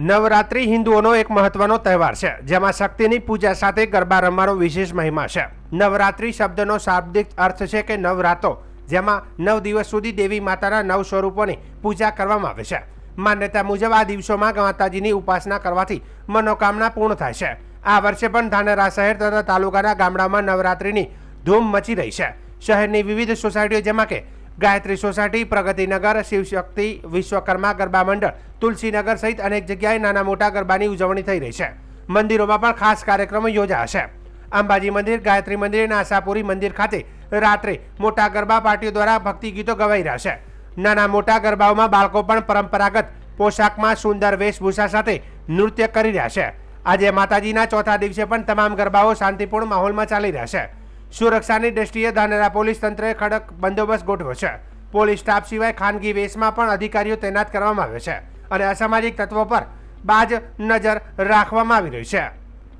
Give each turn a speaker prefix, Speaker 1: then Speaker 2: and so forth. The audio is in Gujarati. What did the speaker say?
Speaker 1: નવરાત્રિ હિન્દુઓનો એક મહત્વનો તહેવાર છે, જેમાં શક્તિની પૂજા સાથે ગરબા રમવાનો વિશેષ મહિમા છે. નવરાત્રિ શબ્દનો શાબ્દિક અર્થ છે કે નવરાતો, જેમાં નવ દિવસ સુધી દેવી માતાના નવ સ્વરૂપોની પૂજા કરવામાં આવે છે. માન્યતા મુજબ આ દિવસોમાં માતાજીની ઉપાસના કરવાથી મનોકામના પૂર્ણ થાય છે. આ વર્ષે પણ ધાનેરા શહેર તથા તાલુકાના ગામડામાં નવરાત્રિની ધૂમ મચી રહી છે. શહેરની વિવિધ સોસાયટીઓ, જેમાં કે ગાયત્રી સોસાયટી પ્રગતિનગર શિવશક્તિ, વિશ્વકર્મા ગરબા મંડળ, તુલસીનગર સહિત અનેક જગ્યાએ નાના મોટા ગરબાની ઉજવણી થઈ રહી છે. મંદિરોમાં પણ ખાસ કાર્યક્રમો યોજાશે અંબાજી મંદિર, ગાયત્રી મંદિર અને આશાપુરી મંદિર ખાતે રાત્રે મોટા ગરબા પાર્ટીઓ દ્વારા ભક્તિ ગીતો ગવાઈ રહ્યા છે. નાના મોટા ગરબાઓમાં બાળકો પણ પરંપરાગત પોશાકમાં સુંદર વેશભૂષા સાથે નૃત્ય કરી રહ્યા છે. આજે માતાજીના ચોથા દિવસે પણ તમામ ગરબાઓ શાંતિપૂર્ણ માહોલમાં ચાલી રહ્યા છે. સુરક્ષાની દ્રષ્ટિએ ધાનેરા પોલીસ તંત્રએ કડક બંદોબસ્ત ગોઠવ્યો છે. પોલીસ સ્ટાફ સિવાય ખાનગી વેશમાં પણ અધિકારીઓ તૈનાત કરવામાં આવ્યા છે અને અસામાજિક તત્વો પર બાજ નજર રાખવામાં આવી રહી છે.